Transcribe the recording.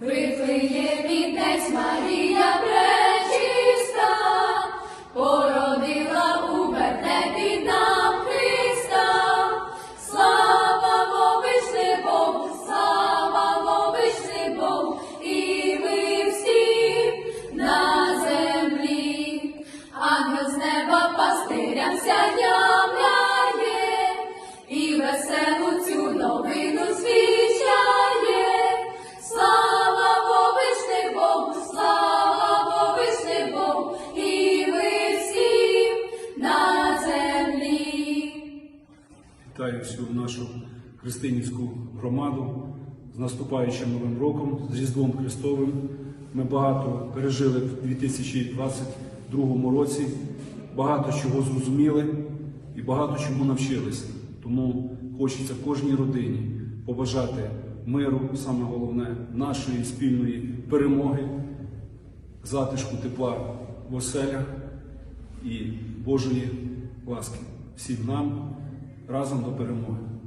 Вифлеєм Вінець Марія пречиста, породила у вертепі нам Христа. Слава вовишни Богу, слава вовишни Богу, і ми всі на землі. Ангел з неба пастирям сяявляє, Вітаю всю нашу христинівську громаду з наступаючим Новим роком, з Різдвом Христовим. Ми багато пережили в 2022 році, багато чого зрозуміли і багато чому навчилися. Тому хочеться кожній родині побажати миру, саме головне, нашої спільної перемоги, затишку тепла в оселях і Божої ласки всім нам разом до перемоги.